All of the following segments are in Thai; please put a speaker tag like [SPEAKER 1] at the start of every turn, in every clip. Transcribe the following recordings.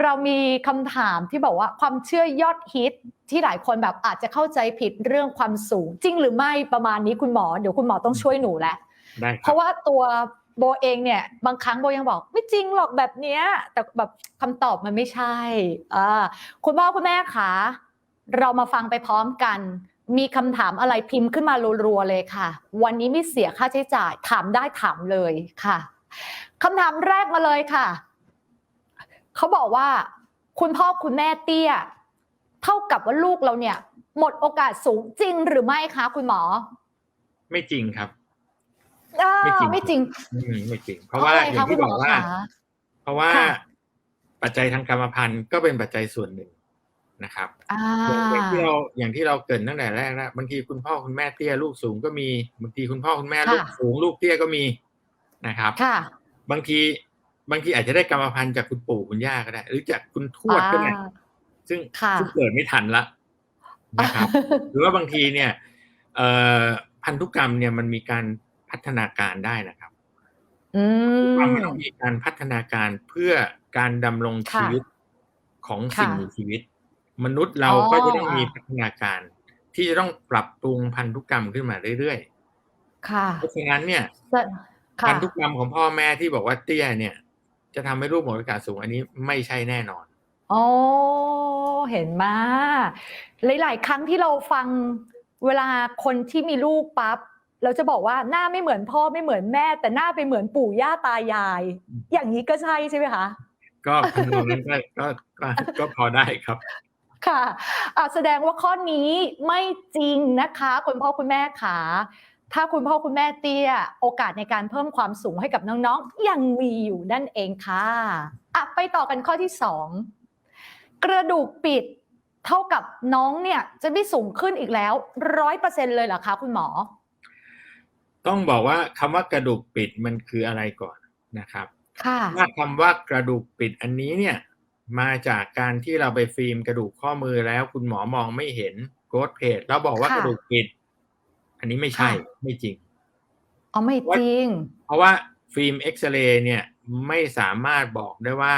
[SPEAKER 1] เรามีคำถามที่บอกว่าความเชื่อยอดฮิตที่หลายคนแบบอาจจะเข้าใจผิดเรื่องความสูง จริงหรือไม่ประมาณนี้คุณหมอเดี๋ยวคุณหมอต้องช่วยหนูแหละ
[SPEAKER 2] ได้ค
[SPEAKER 1] เพ
[SPEAKER 2] รับ
[SPEAKER 1] ราะว่าตัวโบเองเนี่ยบางครั้งโบยังบอก ไม่จริงหรอกแบบเนี้ย แต่แบบคำตอบมันไม่ใช่อ่าคุณพ่อคุณแม่คะเรามาฟังไปพร้อมกัน มีคำถามอะไรพิมพ์ขึ้นมารัวๆเลยค่ะ วันนี้ไม่เสียค่าใช้จ่ายถามได้ถามเลยค่ะคำถามแรกมาเลยค่ะ เขาบอกว่า คุณพ่อคุณแม่เตี้ย เท่ากับว่าลูกเราเนี่ย หมดโอกาสสูงจริงหรือไม่คะคุณหมอ
[SPEAKER 2] ไม่จริงครับ
[SPEAKER 1] อ่า
[SPEAKER 2] ไม่จริง
[SPEAKER 1] ไม่จริง
[SPEAKER 2] อืมไม่จริง เพราะว่า
[SPEAKER 1] อ
[SPEAKER 2] อ
[SPEAKER 1] ไค
[SPEAKER 2] ย่างที่
[SPEAKER 1] คุณ
[SPEAKER 2] บ
[SPEAKER 1] หม
[SPEAKER 2] อกว่า
[SPEAKER 1] คะ
[SPEAKER 2] เพราะว่า
[SPEAKER 1] ค่ะ
[SPEAKER 2] ปัจจัยทางกรรมพันธุ์ก็เป็นปัจจัยส่วนหนึ่งนะครับ
[SPEAKER 1] อ่า
[SPEAKER 2] อย่างอย่างที่เราอย่างที่เราเกรินตั้งแต่แรกแล้วบางทีคุณพ่อคุณแม่เตี้ยลูกสูงก็มีบางทีคุณพ่อคุณแม่ลูกสูงลูกเตี้ยก็มีนะครับ
[SPEAKER 1] ค่ะ
[SPEAKER 2] บางที บางทีอาจจะได้กรรมพันธุ์จากคุณปู่คุณย่าก็ได้ หรือจากคุณทวดก็ได้
[SPEAKER 1] อ่า
[SPEAKER 2] ซึ่ง
[SPEAKER 1] ค่ะ
[SPEAKER 2] ซึ่งเกิดไม่ทันละนะครับหรือว่าบางทีเนี่ยเอ่อพันธุกรรมเนี่ยมันมีการพัฒนาการได้นะครับ
[SPEAKER 1] อืม
[SPEAKER 2] มันต้องมีการพัฒนาการเพื่อการดำรง
[SPEAKER 1] ค่ะ
[SPEAKER 2] ชีวิตของ
[SPEAKER 1] ค่ะ
[SPEAKER 2] สิ่งมีชีวิต มนุษย์เรา
[SPEAKER 1] อ๋อ
[SPEAKER 2] ก็จะต้องมีพัฒนาการ ที่จะต้องปรับปรุงพันธุกรรมขึ้นมาเรื่อย
[SPEAKER 1] ค่ะ
[SPEAKER 2] ๆเพราะฉะนั้นเนี่ย
[SPEAKER 1] ค่ะ
[SPEAKER 2] พันธุกรรมของพ่อแม่ที่บอกว่าเตี้ยเนี่ย จะทำให้ลูกหมดโอกาสสูง อันนี้ไม่ใช่แน่นอน
[SPEAKER 1] โอ้เห็นมาหลาย ๆ ครั้งที่เราฟังเวลาคนที่มีลูกปั๊บเราจะบอกว่าหน้าไม่เหมือนพ่อไม่เหมือนแม่ แต่หน้าไปเหมือนปู่ย่าตายาย อย่างนี้ก็ใช่ใช่ไหมคะ
[SPEAKER 2] ก็ทำนองนั้นก็ก็ก็ก็พอได้ครับ
[SPEAKER 1] ค่ะอะแสดงว่าข้อนี้ไม่จริงนะคะ คุณพ่อคุณแม่ขา ถ้าคุณพ่อคุณแม่เตี้ย โอกาสในการเพิ่มความสูงให้กับน้องๆ ยังมีอยู่นั่นเองค่ะอะไปต่อกันข้อที่สองกระดูกปิดเท่ากับน้องเนี่ยจะไม่สูงขึ้นอีกแล้วร้อยเปอร์เซ็นเลยเหรอคะคุณหมอ
[SPEAKER 2] ต้องบอกว่าคำว่ากระดูกปิดมันคืออะไรก่อนนะครับ
[SPEAKER 1] ค่ะ
[SPEAKER 2] ถ้าคำว่ากระดูกปิดอันนี้เนี่ยมาจากการที่เราไปฟิล์มกระดูกข้อมือแล้วคุณหมอมองไม่เห็นโกดเพจแล้วบอกว่า
[SPEAKER 1] ค่ะ
[SPEAKER 2] กระดูกปิด อันนี้ไม่ใช่
[SPEAKER 1] ค่ะ
[SPEAKER 2] ไม่จริง
[SPEAKER 1] อ๋อไม่จริง
[SPEAKER 2] เพราะว่าฟิล์มเอ็กซเรย์เนี่ยไม่สามารถบอกได้ว่า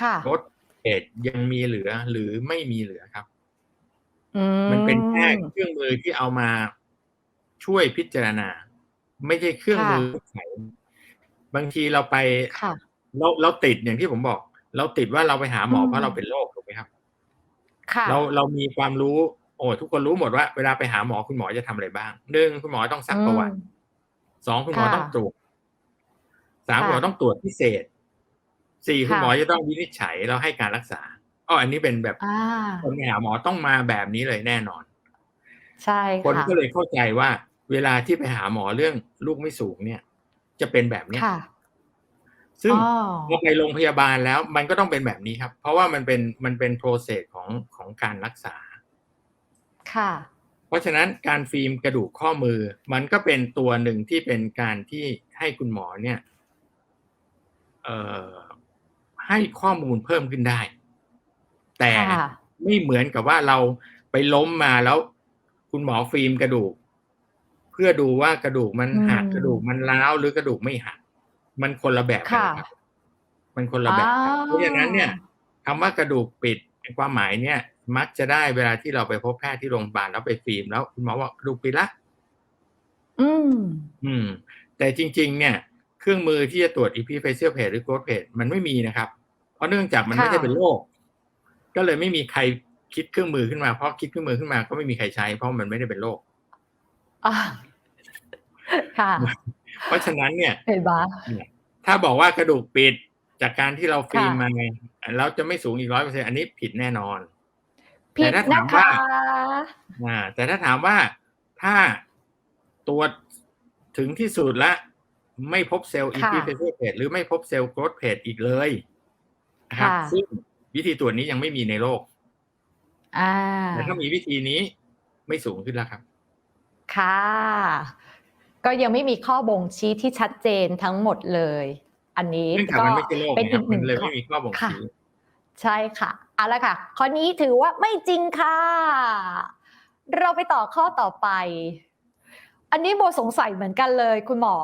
[SPEAKER 1] ค่ะ
[SPEAKER 2] โกดเพจยังมีเหลือหรือไม่มีเหลือครับ
[SPEAKER 1] อื
[SPEAKER 2] มันเป็นแค่เครื่องมือที่เอามาช่วยพิจารณา ไม่ใช่เครื่องมือไขบางทีเราไป
[SPEAKER 1] ค่ะ
[SPEAKER 2] เราเราติดอย่างที่ผมบอก เราติดว่าเราไปหาหมอ
[SPEAKER 1] อืม
[SPEAKER 2] เพราะเราเป็นโรคถูกไหมครับ
[SPEAKER 1] ค่ะ
[SPEAKER 2] เราเรามีความรู้ โอ้ทุกคนรู้หมดว่าเวลาไปหาหมอคุณหมอจะทำอะไรบ้างหนึ่งคุณหมอต้องซักประวัติ
[SPEAKER 1] อืม
[SPEAKER 2] สองคุณหมอ
[SPEAKER 1] ค่ะ
[SPEAKER 2] ต้องตรวจสาม
[SPEAKER 1] ค่ะ
[SPEAKER 2] คุณหมอต้องตรวจพิเศษสี่คุณ
[SPEAKER 1] ค่ะ
[SPEAKER 2] หมอจะต้องวินิจฉัยแล้วให้การรักษาอ๋ออันนี้เป็นแบบ
[SPEAKER 1] อ่า
[SPEAKER 2] คนไปหาหมอต้องมาแบบนี้เลยแน่นอน
[SPEAKER 1] ใช่
[SPEAKER 2] คน
[SPEAKER 1] ค่ะ
[SPEAKER 2] ก็เลยเข้าใจว่า เวลาที่ไปหาหมอเรื่องลูกไม่สูงเนี่ย จะเป็นแบบเนี้ย
[SPEAKER 1] ค่ะ
[SPEAKER 2] ซึ่ง
[SPEAKER 1] อ๋อ
[SPEAKER 2] พอไปโรงพยาบาลแล้วมันก็ต้องเป็นแบบนี้ครับ เพราะว่ามันเป็นมันเป็นโปรเซสของของการรักษา
[SPEAKER 1] ค่ะ
[SPEAKER 2] เพราะฉะนั้นการฟิล์มกระดูกข้อมือ มันก็เป็นตัวหนึ่งที่เป็นการที่ให้คุณหมอเนี่ยเอ่อให้ข้อมูลเพิ่มขึ้นได้ แต่
[SPEAKER 1] ค่ะ
[SPEAKER 2] ไม่เหมือนกับว่าเราไปล้มมาแล้วคุณหมอฟิล์มกระดูก เพื่อดูว่ากระดูกมันหัก
[SPEAKER 1] อืม
[SPEAKER 2] กระดูกมันร้าวหรือกระดูกไม่หักมันคนละแบบกัน
[SPEAKER 1] ค่ะ
[SPEAKER 2] นะครับมันคนละแบบกัน
[SPEAKER 1] อ่า
[SPEAKER 2] เพราะฉะนั้นเนี่ยคำว่ากระดูกปิด ความหมายเนี่ย มักจะได้เวลาที่เราไปพบแพทย์ที่โรงพยาบาลแล้วไปฟิล์มแล้วคุณหมอบอกกระดูกปิดละ
[SPEAKER 1] อืม
[SPEAKER 2] อืม แต่จริง ๆ เนี่ย เครื่องมือที่จะตรวจ epiphyseal page หรือ growth page มันไม่มีนะครับ เพราะเนื่องจากมัน
[SPEAKER 1] ค่ะ
[SPEAKER 2] ไม่ใช่เป็นโรคก็เลยไม่มีใครคิดเครื่องมือขึ้นมาเพราะคิดเครื่องมือขึ้นมาก็ไม่มีใครใช้ เพราะมันไม่ได้เป็นโรค
[SPEAKER 1] อ่าค่ะ
[SPEAKER 2] เพราะฉะนั้นเนี่ย
[SPEAKER 1] เห็นปะ
[SPEAKER 2] ถ้าบอกว่ากระดูกปิด จากการที่เราฟิล์ม
[SPEAKER 1] ค่ะ
[SPEAKER 2] มาไงแล้วจะไม่สูงอีกร้อยเปอร์เซ็นอันนี้ผิดแน่นอน
[SPEAKER 1] ผิด
[SPEAKER 2] แต่ถ้า
[SPEAKER 1] นะ
[SPEAKER 2] ถามว่า
[SPEAKER 1] คะ
[SPEAKER 2] อ่าแต่ถ้าถามว่าถ้าตรวจถึงที่สุดละ ไม่พบเซลล์
[SPEAKER 1] ค่ะ
[SPEAKER 2] epiphyseal page หรือไม่พบเซลล์ growth page อีกเลยนะครับ
[SPEAKER 1] ค่ะ
[SPEAKER 2] ซึ่งวิธีตรวจนี้ยังไม่มีในโลก
[SPEAKER 1] อ่า
[SPEAKER 2] แต่ถ้ามีวิธีนี้ไม่สูงขึ้นแล้วครับ
[SPEAKER 1] ค่ะ ก็ยังไม่มีข้อบ่งชี้ที่ชัดเจนทั้งหมดเลย อันนี้
[SPEAKER 2] เนื่องจาก
[SPEAKER 1] ก็
[SPEAKER 2] มันไม่ใช่โรค
[SPEAKER 1] เป็น
[SPEAKER 2] นะค
[SPEAKER 1] อี
[SPEAKER 2] รับ
[SPEAKER 1] กห
[SPEAKER 2] มั
[SPEAKER 1] นึ่
[SPEAKER 2] น
[SPEAKER 1] ง
[SPEAKER 2] เลย
[SPEAKER 1] ข้อ
[SPEAKER 2] ไม่มีข้อบ่ง
[SPEAKER 1] ค่ะ
[SPEAKER 2] ชี้
[SPEAKER 1] ใช่ค่ะเอาละค่ะข้อนี้ถือว่าไม่จริงค่ะ เราไปต่อข้อต่อไป อันนี้โบสงสัยเหมือนกันเลย คุณหมอ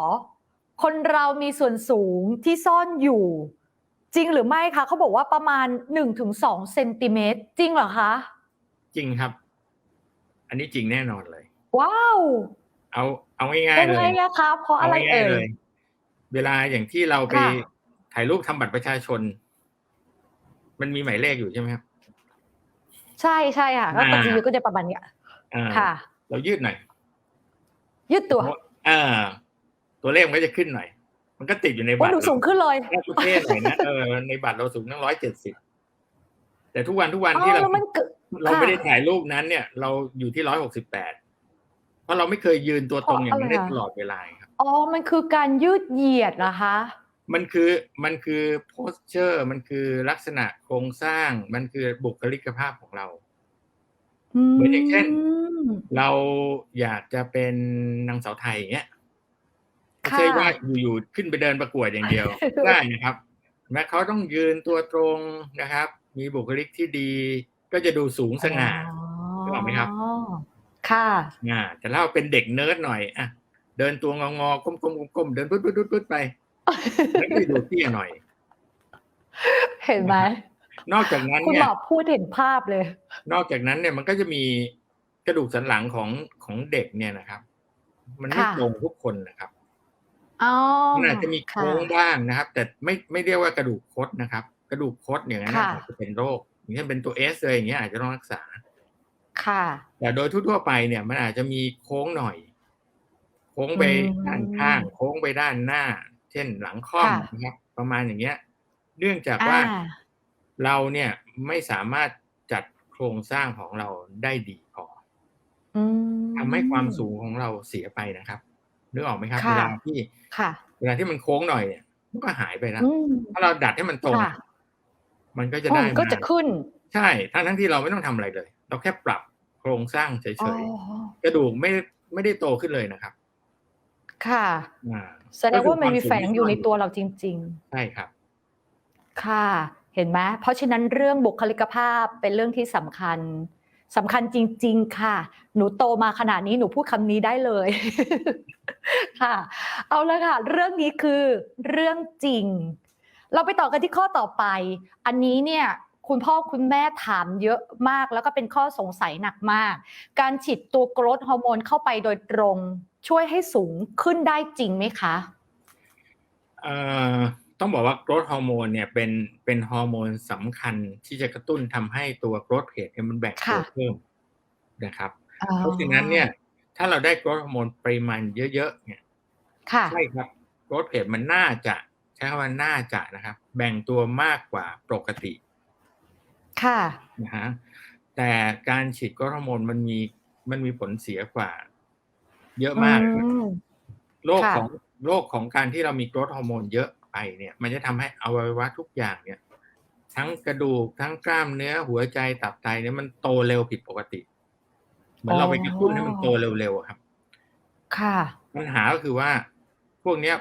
[SPEAKER 1] คนเรามีส่วนสูงที่ซ่อนอยู่ จริงหรือไม่คะเขาบอกว่าประมาณ1-2เซนติเมตรจริงเหรอคะ
[SPEAKER 2] จริงครับ อันนี้จริงแน่นอนเลย
[SPEAKER 1] ว้าว
[SPEAKER 2] เอาเอาง่าย
[SPEAKER 1] เป็
[SPEAKER 2] ๆ
[SPEAKER 1] น
[SPEAKER 2] เล
[SPEAKER 1] ไง
[SPEAKER 2] ย
[SPEAKER 1] อะคะเพราะอะไร
[SPEAKER 2] ง่า
[SPEAKER 1] เอ่
[SPEAKER 2] ยๆ เลยยเวลาอย่างที่เราไป
[SPEAKER 1] ค่ะ
[SPEAKER 2] ถ่ายรูปทำบัตรประชาชน มันมีหมายเลขอยู่ใช่ไหมครับ
[SPEAKER 1] ใช่ใช่ค่ะก็
[SPEAKER 2] อ่า
[SPEAKER 1] ปัจจุบันก็จะประมาณเนี้ย
[SPEAKER 2] อ่า
[SPEAKER 1] ค่ะ
[SPEAKER 2] เรายืดหน่อย
[SPEAKER 1] ยืดตัว
[SPEAKER 2] อ่าตัวเลขมันก็จะขึ้นหน่อย มันก็ติดอยู่ใน
[SPEAKER 1] โอ้
[SPEAKER 2] บัตร
[SPEAKER 1] หนูสูงขึ้นเลย
[SPEAKER 2] เราประเทศหน่อยนะเออในบัตรเราสูงตั้งร้อยเจ็ดสิบแต่ทุกวันทุกวัน
[SPEAKER 1] อ๋อ
[SPEAKER 2] ที่เรา
[SPEAKER 1] แล้วมันเกิด
[SPEAKER 2] เราไม่ได้
[SPEAKER 1] ค่ะ
[SPEAKER 2] ถ่ายรูปนั้นเนี่ย เราอยู่ที่ร้อยหกสิบแปดเพ ราะเราไม่เคยยืนตัวตรงอย่างนั้นได้
[SPEAKER 1] เพราะอะไร
[SPEAKER 2] ต
[SPEAKER 1] อะ
[SPEAKER 2] ลอดเวลาครับ
[SPEAKER 1] อ๋อ มันคือการยืดเหยียดเหรอคะ
[SPEAKER 2] มันคือมันคือโพสเจอร์มันคือลักษณะโครงสร้าง มันคือบุคลิกภาพของเราเหมือนอย่างเช่น
[SPEAKER 1] ม
[SPEAKER 2] เราอยากจะเป็นนางสาวไทยอย่างเงี้ยไม่
[SPEAKER 1] ค่ะ
[SPEAKER 2] ใช่ว่าอยู่ๆขึ้นไปเดินประกวดอย่างเดียวได้นะครับแม้เขาต้องยืนตัวตรงนะครับ มีบุคลิกที่ดี ก็จะดูสูงสง่านึกออกไหมครับ
[SPEAKER 1] อ๋อ ค่ะ
[SPEAKER 2] อ่าแต่ถ้าเราเป็นเด็กเนิร์ดหน่อยอะเดินตัวงองอๆก้มๆก้มๆเดินปึ๊ดปึ๊ดปึ๊ดปึ๊ดไปแล้วก็ดูเตี้ยหน่อย
[SPEAKER 1] เห็นไหม
[SPEAKER 2] นอกจากนั้น
[SPEAKER 1] คุณ
[SPEAKER 2] เนี่
[SPEAKER 1] ห
[SPEAKER 2] ย
[SPEAKER 1] มอพูดเห็นภาพเลย
[SPEAKER 2] นอกจากนั้นเนี่ยมันก็จะมีกระดูกสันหลังของของเด็กเนี่ยนะครับ มันไม่
[SPEAKER 1] ค่ะ
[SPEAKER 2] ตรงทุกคนนะครับ
[SPEAKER 1] อ๋อ
[SPEAKER 2] มันอาจจะมี
[SPEAKER 1] ค่ะ
[SPEAKER 2] โค้งบ้างนะครับ แต่ไม่ไม่เรียกว่ากระดูกคดนะครับ กระดูกคดอย่างนั้น
[SPEAKER 1] ค่ะ
[SPEAKER 2] อาจจะเป็นโรคอย่างเช่นเป็นตัวเอสเลยอย่างเงี้ยอาจจะต้องรักษา
[SPEAKER 1] ค่ะ
[SPEAKER 2] แต่โดยทั่วๆไปเนี่ยมันอาจจะมีโค้งหน่อย โค้งไป
[SPEAKER 1] อืม
[SPEAKER 2] ด้านข้าง โค้งไปด้านหน้า เช่นหลังค่อม
[SPEAKER 1] ค่ะ
[SPEAKER 2] นะครับประมาณอย่างเงี้ย เนื่องจากว่า
[SPEAKER 1] อ่า
[SPEAKER 2] เราเนี่ยไม่สามารถจัดโครงสร้างของเราได้ดีพอ
[SPEAKER 1] อืม
[SPEAKER 2] ทำให้ความสูงของเราเสียไปนะครับนึกออกไหมครับ
[SPEAKER 1] ค่ะ
[SPEAKER 2] เวลาที่
[SPEAKER 1] ค่ะ
[SPEAKER 2] เวลาที่มันโค้งหน่อยเนี่ยมันก็หายไปแล้ว
[SPEAKER 1] อืม
[SPEAKER 2] ถ้าเราดัดให้มันตรง
[SPEAKER 1] ค่ะ
[SPEAKER 2] มันก็จะ
[SPEAKER 1] อ๋อ
[SPEAKER 2] ได้
[SPEAKER 1] ก็
[SPEAKER 2] มา
[SPEAKER 1] จะขึ้น
[SPEAKER 2] ใช่ทั้งทั้งที่เราไม่ต้องทำอะไรเลย เราแค่ปรับโครงสร้างเฉ
[SPEAKER 1] อ๋อย
[SPEAKER 2] ๆกระดูกไม่ไม่ได้โตขึ้นเลยนะครับ
[SPEAKER 1] ค่ะ
[SPEAKER 2] อ่า
[SPEAKER 1] แสดงว่ามันมี
[SPEAKER 2] ก็คือความสูง
[SPEAKER 1] แฝงอยู่ในตัวเราจริง
[SPEAKER 2] ใช่ครับ
[SPEAKER 1] ๆค่ะ เห็นไหมเพราะฉะนั้นเรื่องบุคลิกภาพเป็นเรื่องที่สำคัญสำคัญจริง ๆ ค่ะ หนูโตมาขนาดนี้หนูพูดคำนี้ได้เลย ค่ะ เอาละค่ะ เรื่องนี้คือเรื่องจริง เราไปต่อกันที่ข้อต่อไป อันนี้เนี่ย คุณพ่อคุณแม่ถามเยอะมาก แล้วก็เป็นข้อสงสัยหนักมาก การฉีดตัวโกรทฮอร์โมนเข้าไปโดยตรงช่วยให้สูงขึ้นได้จริงไหมคะ
[SPEAKER 2] เอ่อต้องบอกว่าโกรทฮอร์โมนเนี่ยเป็นเป็นฮอร์โมนสำคัญที่จะกระตุ้นทำให้ตัวโกรทเพจเนี่ยมันแบ่งตัว
[SPEAKER 1] ค่ะ
[SPEAKER 2] เพิ่มนะครับเพราะฉะนั้นเนี่ย ถ้าเราได้โกรทฮอร์โมนปริมาณเยอะๆเนี่ย
[SPEAKER 1] ค่ะ
[SPEAKER 2] ใช่ครับโกรทเพจมันน่าจะใช้คำว่าน่าจะนะครับ แบ่งตัวมากกว่าปกติ
[SPEAKER 1] ค่ะ
[SPEAKER 2] นะฮะแต่การฉีดโกรทฮอร์โมนมันมีมันมีผลเสียกว่า เยอะมาก
[SPEAKER 1] อืม
[SPEAKER 2] โรค
[SPEAKER 1] ค่ะ
[SPEAKER 2] ของโรคของการที่เรามีโกรทฮอร์โมนเยอะไปเนี่ย มันจะทำให้อวัยวะทุกอย่างเนี่ย ทั้งกระดูกทั้งกล้ามเนื้อหัวใจตับไตเนี่ยมันโตเร็วผิดปกติ เหมือนเราไปกระตุ้นให้มันโตเร็วๆอะครับ
[SPEAKER 1] ค่ะ
[SPEAKER 2] ปัญหาก็คือว่าพวกเนี้ย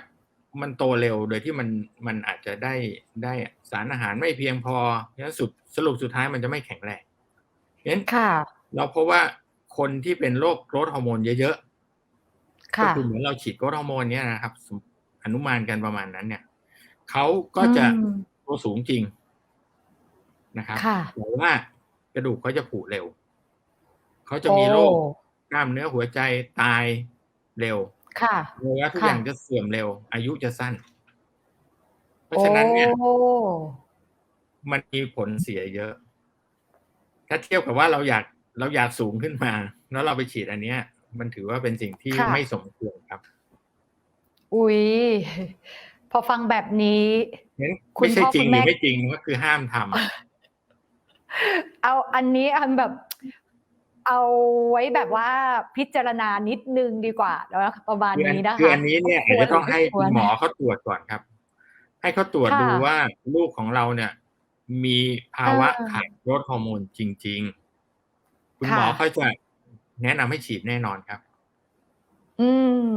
[SPEAKER 2] มันโตเร็วโดยที่มันมันอาจจะได้ได้สารอาหารไม่เพียงพอเพราะฉะนั้นสุดสรุปสุดท้ายมันจะไม่แข็งแรงเพราะฉะนั้น
[SPEAKER 1] ค่ะ
[SPEAKER 2] เราพบว่าคนที่เป็นโรคโกรทฮอร์โมนเยอะๆก็
[SPEAKER 1] ค่ะ
[SPEAKER 2] คือเหมือนเราฉีดโกรทฮอร์โมนเนี่ยนะครับสมอนุมานกันประมาณนั้น เนี่ยเขาก็จะ
[SPEAKER 1] อืม
[SPEAKER 2] ตัวสูงจริงนะครับ
[SPEAKER 1] ค่ะ
[SPEAKER 2] แต่ว่ากระดูกเขาจะผุเร็วเขาจะมีโรค
[SPEAKER 1] โอ้
[SPEAKER 2] กล้ามเนื้อหัวใจตายเร็ว
[SPEAKER 1] ค่ะ
[SPEAKER 2] อวัยวะทุก
[SPEAKER 1] ค่ะ
[SPEAKER 2] อย่างจะเสื่อมเร็ว อายุจะสั้น เพราะฉะนั้นเนี่ย
[SPEAKER 1] โอ้
[SPEAKER 2] มันมีผลเสียเยอะ ถ้าเทียบกับว่าเราอยากเราอยากสูงขึ้นมา แล้วเราไปฉีดอันเนี้ย มันถือว่าเป็นสิ่งที่
[SPEAKER 1] ค่ะ
[SPEAKER 2] ไม่สมควรครับ
[SPEAKER 1] อุ๊ยพอฟังแบบนี้
[SPEAKER 2] งั้น
[SPEAKER 1] คุณ
[SPEAKER 2] ไม่ใช่
[SPEAKER 1] พ่อ
[SPEAKER 2] จริง
[SPEAKER 1] คุณ
[SPEAKER 2] ห
[SPEAKER 1] แม่
[SPEAKER 2] รือไม่จริงก็คือห้ามทำ
[SPEAKER 1] เอาอันนี้อันแบบ เอาไว้แบบว่าพิจารณานิดนึงดีกว่าแล้วประมาณ
[SPEAKER 2] คืออัน
[SPEAKER 1] นี้นะคะ
[SPEAKER 2] คืออันนี้เนี่ยอาจจะต้องให้
[SPEAKER 1] คว
[SPEAKER 2] คุ
[SPEAKER 1] ร
[SPEAKER 2] ณหมอเขาตรวจก่อนครับ ให้เขาตรวจ
[SPEAKER 1] ค่ะ
[SPEAKER 2] ดูว่าลูกของเราเนี่ย มีภาวะ
[SPEAKER 1] อ่า
[SPEAKER 2] ขาดโกรทฮอร์โมนจริง ๆ คุณหมอ
[SPEAKER 1] ค่ะ
[SPEAKER 2] เขาจะแนะนำให้ฉีดแน่นอนครับ
[SPEAKER 1] อืม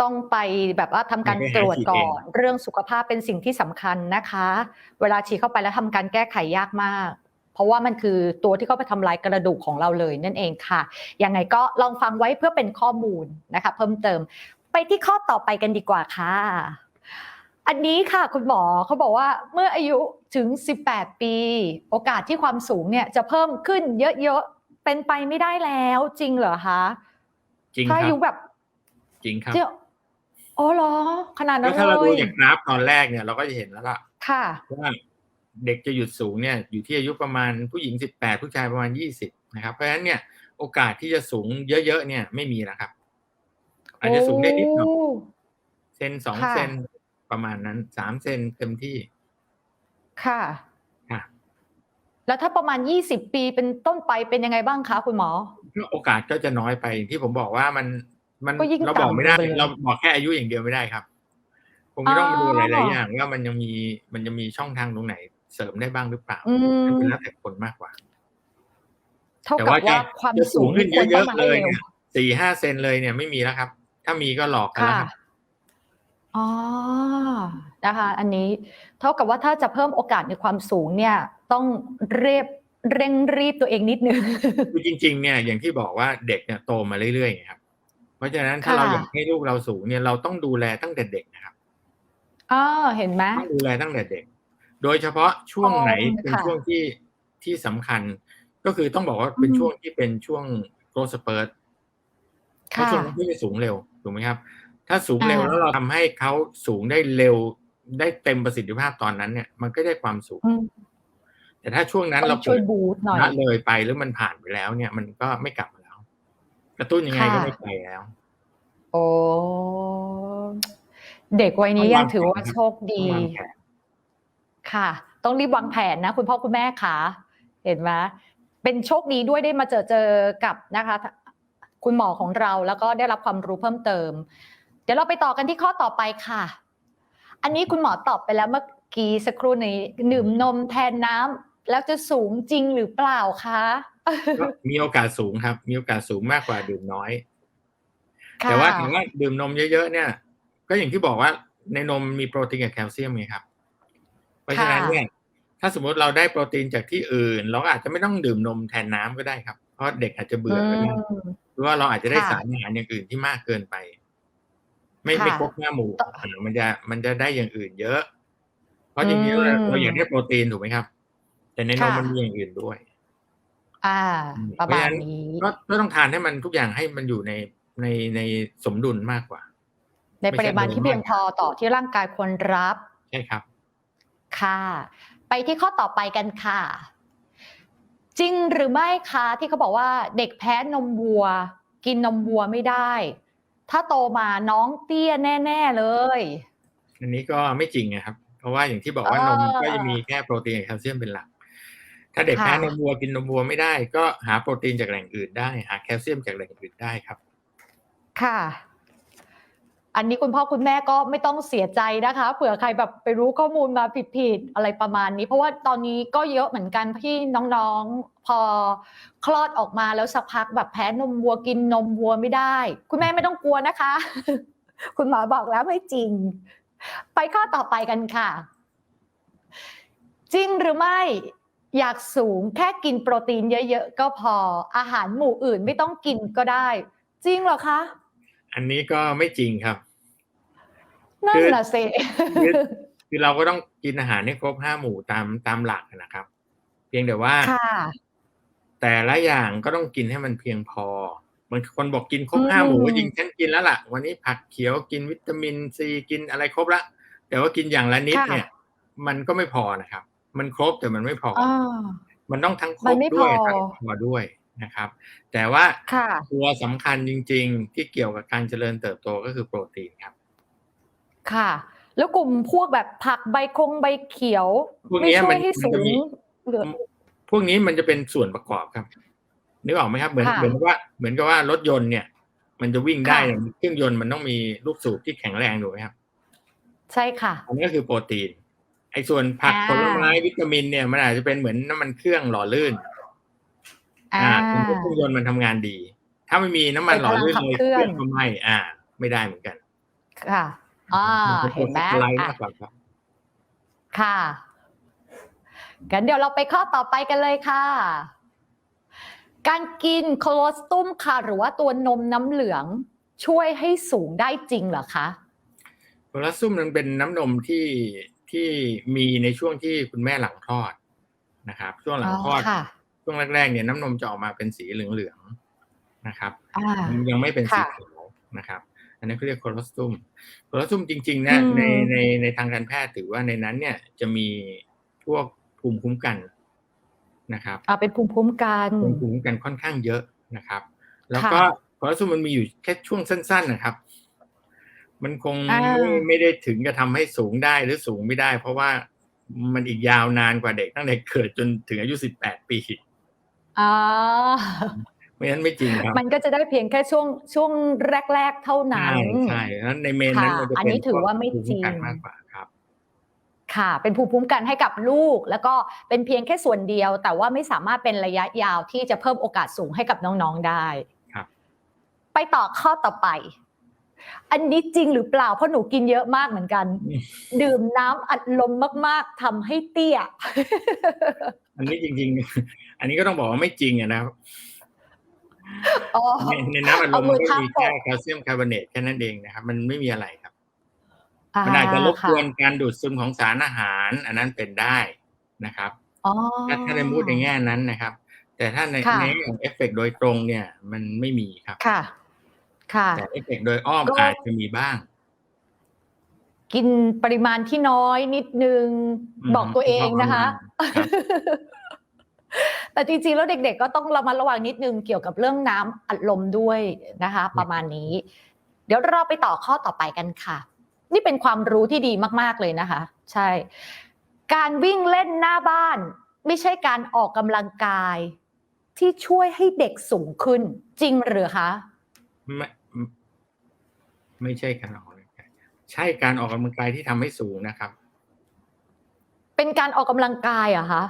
[SPEAKER 1] ต้องไปแบบว่าทำการ
[SPEAKER 2] ไปหา
[SPEAKER 1] ตรวจ
[SPEAKER 2] ฉีด
[SPEAKER 1] ก่
[SPEAKER 2] เอ
[SPEAKER 1] องนเรื่องสุขภาพเป็นสิ่งที่สำคัญนะคะ เวลาฉีดเข้าไปแล้วทำการแก้ไขยากมาก เพราะว่ามันคือตัวที่เข้าไปทำลายกระดูกของเราเลยนั่นเองค่ะ ยังไงก็ลองฟังไว้เพื่อเป็นข้อมูลนะคะ เพิ่มเติม ไปที่ข้อต่อไปกันดีกว่าค่ะ อันนี้ค่ะคุณหมอเขาบอกว่าเมื่ออายุถึง 18 ปี โอกาสที่ความสูงเนี่ยจะเพิ่มขึ้นเยอะๆ เป็นไปไม่ได้แล้วจริงเหรอคะ
[SPEAKER 2] จริงค
[SPEAKER 1] ถ้า
[SPEAKER 2] รับ
[SPEAKER 1] อายุแบบ
[SPEAKER 2] จริงครับ
[SPEAKER 1] ที่อ๋อเหรอ ขนาด
[SPEAKER 2] ก็
[SPEAKER 1] นั้น
[SPEAKER 2] ถ้าเรา
[SPEAKER 1] เล
[SPEAKER 2] ดู
[SPEAKER 1] ย
[SPEAKER 2] จากกราฟตอนแรกเนี่ยเราก็จะเห็นแล้วล่ะ
[SPEAKER 1] ค่ะ
[SPEAKER 2] ว่า เด็กจะหยุดสูงเนี่ยอยู่ที่อายุประมาณผู้หญิงสิบแปดผู้ชายประมาณยี่สิบนะครับ เพราะฉะนั้นเนี่ยโอกาสที่จะสูงเยอะๆเนี่ยไม่มีแล้วครับ อาจจะสูงได้นิดหน่อย
[SPEAKER 1] โเซ
[SPEAKER 2] นสอง
[SPEAKER 1] ค่ะ
[SPEAKER 2] เซนประมาณนั้นสามเซนเต็มที่
[SPEAKER 1] ค่ะ
[SPEAKER 2] ค่ะ
[SPEAKER 1] แล้วถ้าประมาณ20ปีเป็นต้นไปเป็นยังไงบ้างคะคุณหมอ
[SPEAKER 2] ก็โอกาสก็จะน้อยไปอย่างที่ผมบอกว่ามันมัน
[SPEAKER 1] ก็ยิ่ง
[SPEAKER 2] เราบอกไม่ได้
[SPEAKER 1] ต่ำลงไปเลย
[SPEAKER 2] เราบอกแค่อายุอย่างเดียวไม่ได้ครับผมก็ต้องมาดู
[SPEAKER 1] อ๋อ
[SPEAKER 2] หลายๆอย่างว่ามันยังมีมันจะมีช่องทางตรงไหน เสริมได้บ้างหรือเปล่า
[SPEAKER 1] อืม
[SPEAKER 2] เป็นแล้วแต่คนมากกว่า
[SPEAKER 1] เท่า
[SPEAKER 2] แต่
[SPEAKER 1] กับ
[SPEAKER 2] ว่าจะ
[SPEAKER 1] ว่าความ
[SPEAKER 2] จะ
[SPEAKER 1] สู
[SPEAKER 2] สู
[SPEAKER 1] ง
[SPEAKER 2] งขึ้น
[SPEAKER 1] ควร
[SPEAKER 2] เย
[SPEAKER 1] ต้อ
[SPEAKER 2] อะ
[SPEAKER 1] งมา
[SPEAKER 2] ๆเล
[SPEAKER 1] ให้
[SPEAKER 2] ย
[SPEAKER 1] เร็ว
[SPEAKER 2] เนี่ยสี่ห้าเซนเลยเนี่ยไม่มีแล้วครับ ถ้ามีก็หลอกกันแล้ว
[SPEAKER 1] ค่ะ
[SPEAKER 2] ครับ
[SPEAKER 1] อ๋อนะคะ อันนี้เท่ากับว่าถ้าจะเพิ่มโอกาสในความสูงเนี่ย ต้องเรียบเร่งรีบตัวเองนิดนึง
[SPEAKER 2] คือจริง ๆ เนี่ยอย่างที่บอกว่าเด็กเนี่ยโตมาเรื่อยๆไงครับ เพราะฉะนั้นถ้า
[SPEAKER 1] ค่ะ
[SPEAKER 2] เราอยากให้ลูกเราสูงเนี่ยเราต้องดูแลตั้งแต่เด็กนะครับ
[SPEAKER 1] อ๋อเห็นไหม
[SPEAKER 2] ต้องดูแลตั้งแต่เด็ก โดยเฉพาะช่วงไหน
[SPEAKER 1] อ๋อ
[SPEAKER 2] เป็น
[SPEAKER 1] ค่ะ
[SPEAKER 2] ช่วงที่ที่สำคัญ ก็คือต้องบอกว่าเป็น
[SPEAKER 1] อืม
[SPEAKER 2] ช่วงที่เป็นช่วงโกลสเปิร์ตเพราะ
[SPEAKER 1] ค่ะ
[SPEAKER 2] ช่วงนั้นที่จะสูงเร็วถูกไหมครับ ถ้าสูงเร็ว
[SPEAKER 1] อ่า
[SPEAKER 2] แล้วเราทำให้เขาสูงได้เร็วได้เต็มประสิทธิภาพตอนนั้นเนี่ย มันก็ได้ความสูง
[SPEAKER 1] อืม
[SPEAKER 2] แต่ถ้าช่วงนั้น
[SPEAKER 1] ต้
[SPEAKER 2] เรา
[SPEAKER 1] องช่วยบูสต์หน่อย
[SPEAKER 2] ละเลยไปหรือมันผ่านไปแล้วเนี่ย มันก็ไม่กลับมาแล้ว กระตุ้นยังไง
[SPEAKER 1] ค่ะ
[SPEAKER 2] ก็ไม่ไปแล้ว
[SPEAKER 1] โอ้เด็กวัยนี้
[SPEAKER 2] ต้อง
[SPEAKER 1] ยั
[SPEAKER 2] วางง
[SPEAKER 1] ถือว่า
[SPEAKER 2] แผนครับ
[SPEAKER 1] โชคดี ค่ะ ต้องรีบวางแผนนะ คุณพ่อคุณแม่คะเห็นไหมเป็นโชคดีด้วยได้มาเจอเจอกับนะคะ คุณหมอของเราแล้วก็ได้รับความรู้เพิ่มเติม เดี๋ยวเราไปต่อกันที่ข้อต่อไปค่ะ อันนี้คุณหมอตอบไปแล้วเมื่อกี้สักครู่นี้ดื่มนมแทนน้ำแล้วจะสูงจริงหรือเปล่าคะ
[SPEAKER 2] ก็มีโอกาสสูงครับ มีโอกาสสูงมากกว่าดื่มน้อย
[SPEAKER 1] ค่ะ
[SPEAKER 2] แต่ว่าถามว่าดื่มนมเยอะๆเนี่ย ก็อย่างที่บอกว่าในนมมีโปรตีนกับแคลเซียมไงครับ เพราะฉะนั้นเนี่ยถ้าสมมติเราได้โปรตีนจากที่อื่น เราก็อาจจะไม่ต้องดื่มนมแทนน้ำก็ได้ครับ เพราะเด็กอาจจะเบื่อก็ได้
[SPEAKER 1] อืม
[SPEAKER 2] หรือว่าเราอาจจะได้
[SPEAKER 1] ค่ะ
[SPEAKER 2] สารอาหารอย่างอื่นที่มากเกินไป ไม่
[SPEAKER 1] ค่ะ
[SPEAKER 2] ไม่ครบห้าหมู่
[SPEAKER 1] ต่อ
[SPEAKER 2] อาหารมันจะมันจะได้อย่างอื่นเยอะ เพราะจริงๆเรา
[SPEAKER 1] อืม
[SPEAKER 2] เราอยากได้โปรตีนถูกไหมครับ แต่ในนม
[SPEAKER 1] ค่ะ
[SPEAKER 2] มันมีอย่างอื่นด้วย
[SPEAKER 1] อ่า
[SPEAKER 2] อืม
[SPEAKER 1] ประมาณนี้
[SPEAKER 2] ก็ก็ต้องทานให้มันทุกอย่างให้มันอยู่ในในในสมดุลมากกว่า
[SPEAKER 1] ในปริมาณที่เพียงพอต่อที่ร่างกายควรรับ
[SPEAKER 2] ใช่ครับ
[SPEAKER 1] ค่ะ ไปที่ข้อต่อไปกันค่ะ จริงหรือไม่คะที่เขาบอกว่าเด็กแพ้นมวัว กินนมวัวไม่ได้ ถ้าโตมาน้องเตี้ยแน่ ๆเลย
[SPEAKER 2] อันนี้ก็ไม่จริงนะครับ เพราะว่าอย่างที่บอกว่านม
[SPEAKER 1] อ่า
[SPEAKER 2] ก็จะมีแค่โปรตีนกับแคลเซียมเป็นหลักถ้าเด็ก
[SPEAKER 1] ค่ะ
[SPEAKER 2] แพ้นมวัวกินนมวัวไม่ได้ ก็หาโปรตีนจากแหล่งอื่นได้ หาแคลเซียมจากแหล่งอื่นได้ครับ
[SPEAKER 1] ค่ะ อันนี้คุณพ่อคุณแม่ก็ไม่ต้องเสียใจนะคะเผื่อใครแบบไปรู้ข้อมูลมาผิดๆอะไรประมาณนี้ เพราะว่าตอนนี้ก็เยอะเหมือนกันที่น้องๆพอคลอดออกมาแล้วสักพักแบบแพ้นมวัวกินนมวัวไม่ได้ คุณแม่ไม่ต้องกลัวนะคะ คุณหมอบอกแล้วไม่จริง ไปข้อต่อไปกันค่ะ จริงหรือไม่อยากสูงแค่กินโปรตีนเยอะๆก็พออาหารหมู่อื่นไม่ต้องกินก็ได้ จริงเหรอคะ
[SPEAKER 2] อันนี้ก็ไม่จริงครับ
[SPEAKER 1] นั่น
[SPEAKER 2] คือ
[SPEAKER 1] น่ะสิ
[SPEAKER 2] คือคือเราก็ต้องกินอาหารให้ครบห้าหมู่ตามตามหลักนะครับ เพียงแต่ว่า
[SPEAKER 1] ค่ะ
[SPEAKER 2] แต่ละอย่างก็ต้องกินให้มันเพียงพอ บางคนบอกกินครบ
[SPEAKER 1] อืม
[SPEAKER 2] ห้าหมู่ก็จริงฉันกินแล้วล่ะ วันนี้ผักเขียวกินวิตามินซีกินอะไรครบละแต่ว่ากินอย่างละนิด
[SPEAKER 1] ค่ะ
[SPEAKER 2] เนี่ย มันก็ไม่พอนะครับ มันครบแต่มันไม่พออ
[SPEAKER 1] อ่า
[SPEAKER 2] มันต้องทั้งคร
[SPEAKER 1] มั
[SPEAKER 2] บ
[SPEAKER 1] นไม่
[SPEAKER 2] ด้วย
[SPEAKER 1] พอ
[SPEAKER 2] ทั้งพอด้วยนะครับ แต่ว่า
[SPEAKER 1] ค่ะ
[SPEAKER 2] ตัวสำคัญจริง ๆ ที่เกี่ยวกับการเจริญเติบโตก็คือโปรตีนครับ
[SPEAKER 1] ค่ะ แล้วกลุ่มพวกแบบผักใบคงใบเขียว
[SPEAKER 2] พวก
[SPEAKER 1] ไม่
[SPEAKER 2] เนี้ย
[SPEAKER 1] ช่ว
[SPEAKER 2] มั
[SPEAKER 1] ย
[SPEAKER 2] น
[SPEAKER 1] ให้
[SPEAKER 2] มัน
[SPEAKER 1] สู
[SPEAKER 2] จะ
[SPEAKER 1] ง
[SPEAKER 2] มี
[SPEAKER 1] เหลือ
[SPEAKER 2] พวกนี้มันจะเป็นส่วนประกอบครับนึกออกไหมครับเหมือน
[SPEAKER 1] ค่ะ
[SPEAKER 2] เหมือนว่าเหมือนกับว่ารถยนต์เนี่ย มันจะวิ่งได้
[SPEAKER 1] ค่ะ
[SPEAKER 2] เนี่ยเครื่องยนต์มันต้องมีลูกสูบที่แข็งแรงถูกไหมครับ
[SPEAKER 1] ใช่ค่ะ
[SPEAKER 2] อันนี้ก็คือโปรตีน ไอ้ส่วนผัก
[SPEAKER 1] อ่า
[SPEAKER 2] ผลไม้วิตามินเนี่ยมันอาจจะเป็นเหมือนน้ำมันเครื่องหล่อลื่น
[SPEAKER 1] อ่า
[SPEAKER 2] ถึงเครื่องยนต์มันทำงานดี ถ้าไม่มีน้ำมันหล่อลื่น
[SPEAKER 1] เป็นพลังขับ
[SPEAKER 2] เลย
[SPEAKER 1] เคลื่อน
[SPEAKER 2] ก็ไม่อ่า ไม่ได้เหมือนกัน
[SPEAKER 1] ค่ะ อ่า
[SPEAKER 2] มัน
[SPEAKER 1] เห็นไหม
[SPEAKER 2] อะไร
[SPEAKER 1] อะ
[SPEAKER 2] มากกว่าครับ
[SPEAKER 1] ค่ะกันเดี๋ยวเราไปข้อต่อไปกันเลยค่ะ การกินโคโลสตุมค่ะ หรือว่าตัวนมน้ำเหลืองช่วยให้สูงได้จริงเหรอคะ
[SPEAKER 2] โคโคลอสซุมมันเป็นน้ำนมที่ที่มีในช่วงที่คุณแม่หลังคลอดนะครับ ช่วงหลังคลอด
[SPEAKER 1] ค่ะ
[SPEAKER 2] ช่วงแรกๆเนี่ยน้ำนมจะออกมาเป็นสีเหลืองๆนะครับ
[SPEAKER 1] อ่า
[SPEAKER 2] มันยังไม่เป็นสี
[SPEAKER 1] ค่ะ
[SPEAKER 2] เขียวนะครับอั นนั้นเขาเรียกโคลอสตุมโคลอสตุมจริงๆนะ
[SPEAKER 1] อืม
[SPEAKER 2] ในในในทางการแพทย์ถือว่าในนั้นเนี่ยจะมีพวกภูมิคุ้มกันนะครับ
[SPEAKER 1] อ่าเป็นภูมิคุ้มกัน
[SPEAKER 2] ภูมิคุ้มกันค่อนข้างเยอะนะครับ แล้ว
[SPEAKER 1] ค่ะ
[SPEAKER 2] ก็โคลอสตุมมันมีอยู่แค่ช่วงสั้น ๆนะครับ มันคง
[SPEAKER 1] อ่า
[SPEAKER 2] ไม่ไม่ได้ถึงจะทำให้สูงได้หรือสูงไม่ได้ เพราะว่ามันอีกยาวนานกว่าเด็กตั้งแต่เกิดจนถึงอายุสิบแปดปี
[SPEAKER 1] อ่า
[SPEAKER 2] ไม่งั้นไม่จริงครับ
[SPEAKER 1] มันก็จะได้เพียงแค่ช่วงช่วงแรก ๆ เท่านั้
[SPEAKER 2] ใช่
[SPEAKER 1] น
[SPEAKER 2] ใช่แล้วในเมนนั้น
[SPEAKER 1] ค่ะ
[SPEAKER 2] มันจะ
[SPEAKER 1] อัน
[SPEAKER 2] เป็น
[SPEAKER 1] นี้ถือว่าไม่
[SPEAKER 2] ภูคุ้กัน
[SPEAKER 1] จริง
[SPEAKER 2] มากกว่าครับ
[SPEAKER 1] ค่ะ เป็นภูมิคุ้มกันให้กับลูก แล้วก็เป็นเพียงแค่ส่วนเดียว แต่ว่าไม่สามารถเป็นระยะยาวที่จะเพิ่มโอกาสสูงให้กับน้องๆได้
[SPEAKER 2] ครับ
[SPEAKER 1] ไปต่อข้อต่อไป อันนี้จริงหรือเปล่าเพราะหนูกินเยอะมากเหมือนกัน ดื่มน้ำอัดลมมาก ๆทำให้เตี้ย
[SPEAKER 2] อันนี้จริง ๆ อันนี้ก็ต้องบอกว่าไม่จริงอะนะครับ
[SPEAKER 1] อ๋อ
[SPEAKER 2] ในในน้ำอัดล
[SPEAKER 1] เอา
[SPEAKER 2] ม
[SPEAKER 1] มื
[SPEAKER 2] มัน
[SPEAKER 1] อ
[SPEAKER 2] ก็
[SPEAKER 1] ทับ
[SPEAKER 2] มี
[SPEAKER 1] ป
[SPEAKER 2] แค่
[SPEAKER 1] ก
[SPEAKER 2] แคลเซียมคาร์บอเนตแค่นั้นเองนะครับ มันไม่มีอะไรครับ มันอาจจะรบกวน
[SPEAKER 1] ค่ะ
[SPEAKER 2] การดูดซึมของสารอาหาร อันนั้นเป็นได้นะครับ
[SPEAKER 1] อ๋อ
[SPEAKER 2] ถ้าถ้าในมูดในแง่นั้นนะครับ แต่ถ้าใน
[SPEAKER 1] ค่ะ
[SPEAKER 2] ในแง่ของเอฟเฟกต์โดยตรงเนี่ย มันไม่มีครับ
[SPEAKER 1] ค่ะ ค่ะ
[SPEAKER 2] แต่เอฟเฟกต์โดยอ้อม
[SPEAKER 1] ก็
[SPEAKER 2] อาจจะมีบ้าง
[SPEAKER 1] กินปริมาณที่น้อยนิดนึง
[SPEAKER 2] อืม
[SPEAKER 1] บอกตัวเองนะคะ
[SPEAKER 2] ครับ
[SPEAKER 1] แต่จริงๆ แล้วเด็กๆ ก็ต้องระมัดระวังนิดนึงเกี่ยวกับเรื่องน้ำอัดลมด้วยนะคะ ประมาณนี้ เดี๋ยวเราไปต่อข้อต่อไปกันค่ะ นี่เป็นความรู้ที่ดีมากๆเลยนะคะ ใช่ การวิ่งเล่นหน้าบ้าน ไม่ใช่การออกกำลังกาย ที่ช่วยให้เด็กสูงขึ้น จริงหรือคะ
[SPEAKER 2] ไม่ไม่ใช่การออกกำลังกายใช่การออกกำลังกายที่ทำให้สูงนะครับ
[SPEAKER 1] เป็นการออกกำลังกายเหรอะคะ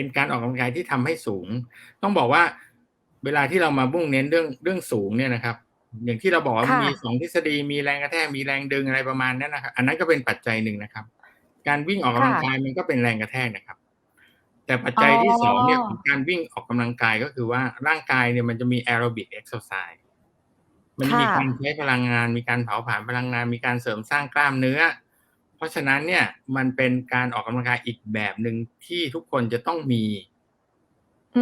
[SPEAKER 2] เป็นการออกกำลังกายที่ทำให้สูง ต้องบอกว่าเวลาที่เรามามุ่งเน้นเรื่องเรื่องสูงเนี่ยนะครับ อย่างที่เราบอกว่า
[SPEAKER 1] ค่ะ
[SPEAKER 2] มีสองทฤษฎีมีแรงกระแทกมีแรงดึงอะไรประมาณนั้นนะครับ อันนั้นก็เป็นปัจจัยหนึ่งนะครับ การวิ่งออกกำลังกายมันก็เป็นแรงกระแทกนะครับ แต่ปัจจัยที่สองเนี่ยของการวิ่งออกกำลังกายก็คือว่าร่างกายเนี่ยมันจะมีแอโรบิกเอ็กซ์ไซส์มันจะมีการใช้พลังงาน มีการเผาผลาญพลังงาน มีการเสริมสร้างกล้ามเนื้อ เพราะฉะนั้นเนี่ยมันเป็นการออกกำลังกายอีกแบบหนึ่งที่ทุกคนจะต้องมี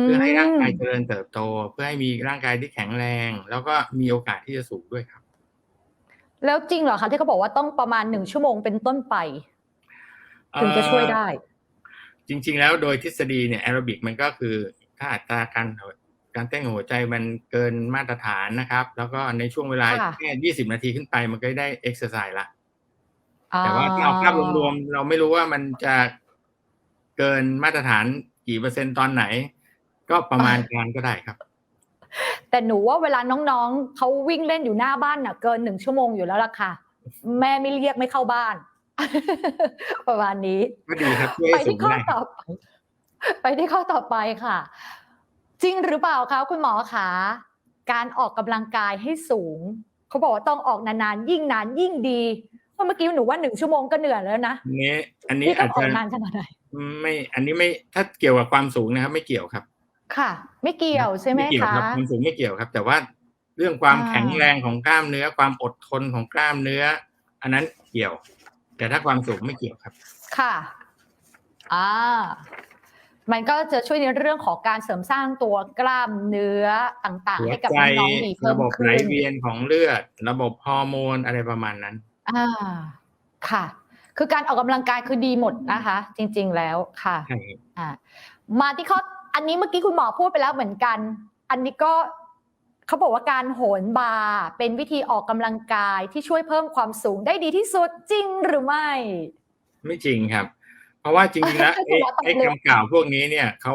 [SPEAKER 2] เพื่อให้ร่างกายเจริญเติบโต เพื่อให้มีร่างกายที่แข็งแรง แล้วก็มีโอกาสที่จะสูงด้วยครับ
[SPEAKER 1] แล้วจริงเหรอคะที่เขาบอกว่าต้องประมาณหนึ่งชั่วโมงเป็นต้นไปถึงจะช่วยได้
[SPEAKER 2] จริง ๆ แล้วโดยทฤษฎีเนี่ยแอโรบิกมันก็คือถ้าอัตราการการเต้นของหัวใจมันเกินมาตรฐานนะครับ แล้วก็ในช่วงเวลา
[SPEAKER 1] ค่ะ
[SPEAKER 2] แค่ยี่สิบนาทีขึ้นไปมันก็ได้เอ็กซ์ไซส์ละ
[SPEAKER 1] อ๋อ
[SPEAKER 2] แต่ว่าถ้าเอาภาพรวมๆเราไม่รู้ว่ามันจะเกินมาตรฐานกี่เปอร์เซ็นต์ตอนไหน ก็ประมาณการก็ได้ครับ
[SPEAKER 1] แต่หนูว่าเวลาน้องๆเขาวิ่งเล่นอยู่หน้าบ้านน่ะ เกินหนึ่งชั่วโมงอยู่แล้วล่ะค่ะ แม่ไม่เรียกไม่เข้าบ้าน ประมาณนี้
[SPEAKER 2] ก็ดีครับช่วย
[SPEAKER 1] ไป
[SPEAKER 2] ให้สู
[SPEAKER 1] ที่
[SPEAKER 2] ง
[SPEAKER 1] ข้อ
[SPEAKER 2] ได้ค
[SPEAKER 1] ต่
[SPEAKER 2] รั
[SPEAKER 1] อบไปไปที่ข้อต่อไปค่ะ จริงหรือเปล่าคะคุณหมอคะการออกกำลังกายให้สูง เขาบอกว่าต้องออกนานๆยิ่งนานยิ่งดี เพราะเมื่อกี้หนูว่าหนึ่งชั่วโมงก็เหนื่อยแล้วนะ
[SPEAKER 2] อันนี้อันนี้
[SPEAKER 1] นี่ต้
[SPEAKER 2] อา
[SPEAKER 1] อง
[SPEAKER 2] จ
[SPEAKER 1] ออ
[SPEAKER 2] จะ
[SPEAKER 1] กนานขนาดไหน
[SPEAKER 2] ไม่อันนี้ไม่ถ้าเกี่ยวกับความสูงนะครับ ไม่เกี่ยวครับ
[SPEAKER 1] ค่ะ ไม่เกี่ยวใช่ไหม
[SPEAKER 2] เกี่ยว
[SPEAKER 1] คะ
[SPEAKER 2] ครับความสูงไม่เกี่ยวครับ แต่ว่าเรื่องความ
[SPEAKER 1] อ่า
[SPEAKER 2] แข็งแรงของกล้ามเนื้อ ความอดทนของกล้ามเนื้อ อันนั้นเกี่ยว แต่ถ้าความสูงไม่เกี่ยวครับ
[SPEAKER 1] ค่ะอ่ามันก็จะช่วยในเรื่องของการเสริมสร้างตัวกล้ามเนื้อต่างๆ
[SPEAKER 2] หัว
[SPEAKER 1] ให้กับ
[SPEAKER 2] ใจ
[SPEAKER 1] น้องๆดีเพิ่
[SPEAKER 2] ระ
[SPEAKER 1] ม
[SPEAKER 2] บบไหล
[SPEAKER 1] ขึ้น
[SPEAKER 2] เวียนของเลือด ระบบฮอร์โมนอะไรประมาณนั้น
[SPEAKER 1] อ่า ค่ะ คือการออกกำลังกายคือดีหมดนะคะ จริง ๆแล้วค่ะ
[SPEAKER 2] ใช่ครับ
[SPEAKER 1] อ่า มาที่ข้ออันนี้เมื่อกี้คุณหมอพูดไปแล้วเหมือนกัน อันนี้ก็เขาบอกว่าการโหนบาร์เป็นวิธีออกกำลังกายที่ช่วยเพิ่มความสูงได้ดีที่สุดจริงหรือไม่
[SPEAKER 2] ไม่จริงครับ เพราะว่าจริงๆแล้ว
[SPEAKER 1] คุณ
[SPEAKER 2] ไอ้
[SPEAKER 1] หมอตอบ
[SPEAKER 2] ไอ้
[SPEAKER 1] เลย
[SPEAKER 2] คำกล่าวพวกนี้เนี่ยเขา